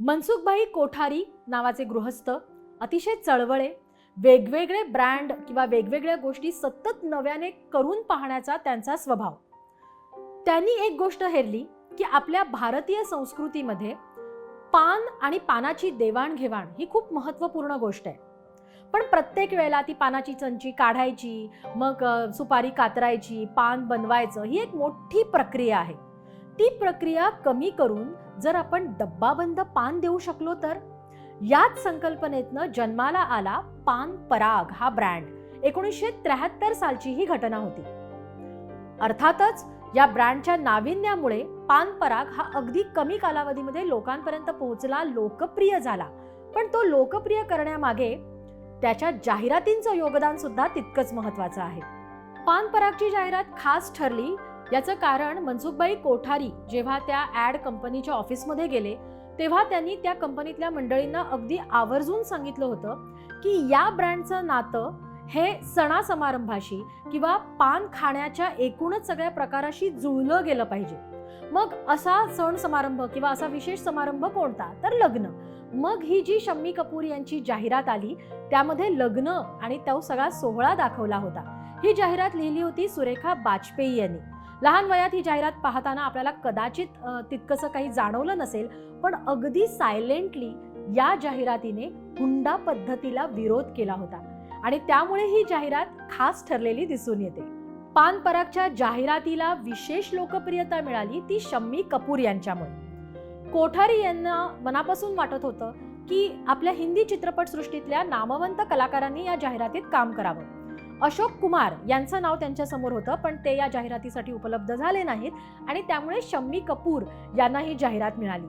मनसुखभाई कोठारी नावाचे गृहस्थ अतिशय चळवळे वेगवेगळे ब्रँड किंवा वेगवेगळ्या गोष्टी सतत नव्याने करून पाहण्याचा त्यांचा स्वभाव. त्यांनी एक गोष्ट हेरली की आपल्या भारतीय संस्कृतीमध्ये पान आणि पानाची देवाणघेवाण ही खूप महत्त्वपूर्ण गोष्ट आहे. पण प्रत्येक वेळेला ती पानाची चंची काढायची मग सुपारी कातरायची पान बनवायचं ही एक मोठी प्रक्रिया आहे. ती प्रक्रिया कमी करून जर आपण डब्बाबंद पान देऊ शकलो तर? याच संकल्पनेतनं जन्माला आला पान पराग हा ब्रँड. एकोणीसशे त्र्याहत्तर सालची ही घटना होती. अर्थातच या ब्रँडच्या नाविन्यामुळे पान पराग हा अगदी कमी कालावधीमध्ये लोकांपर्यंत पोहोचला लोकप्रिय झाला. पण तो लोकप्रिय करण्यामागे त्याच्या जाहिरातींचं योगदान सुद्धा तितकंच महत्वाचं आहे. पान परागची जाहिरात खास ठरली याचं कारण मनसुखबाई कोठारी जेव्हा त्या ॲड कंपनीच्या ऑफिसमध्ये गेले तेव्हा त्यांनी त्या कंपनीतल्या मंडळींना अगदी आवर्जून सांगितलं होतं की या ब्रँडचं नातं हे सणासमारंभाशी किंवा पान खाण्याच्या एकूणच सगळ्या प्रकाराशी जुळलं गेलं पाहिजे. मग असा सण समारंभ किंवा असा विशेष समारंभ कोणता? तर लग्न. मग ही जी शम्मी कपूर यांची जाहिरात आली त्यामध्ये लग्न आणि तो सगळा सोहळा दाखवला होता. ही जाहिरात लिहिली होती सुरेखा बाजपेयी यांनी. लहान वयात ही जाहिरात पाहताना आपल्याला कदाचित तितकंसं काही जाणवलं नसेल पण अगदी सायलेंटली या जाहिरातीने हुंडा पद्धतीला विरोध केला होता. आणि त्यामुळे ही जाहिरात खास ठरलेली दिसून येते. पान परागच्या जाहिरातीला विशेष लोकप्रियता मिळाली ती शम्मी कपूर यांच्यामुळे. कोठारी यांना मनापासून वाटत होतं की आपल्या हिंदी चित्रपटसृष्टीतल्या नामवंत कलाकारांनी या जाहिरातीत काम करावं. अशोक कुमार यांचं नाव त्यांच्यासमोर होतं पण ते या जाहिरातीसाठी उपलब्ध झाले नाहीत. आणि त्यामुळे शम्मी कपूर यांना ही जाहिरात मिळाली.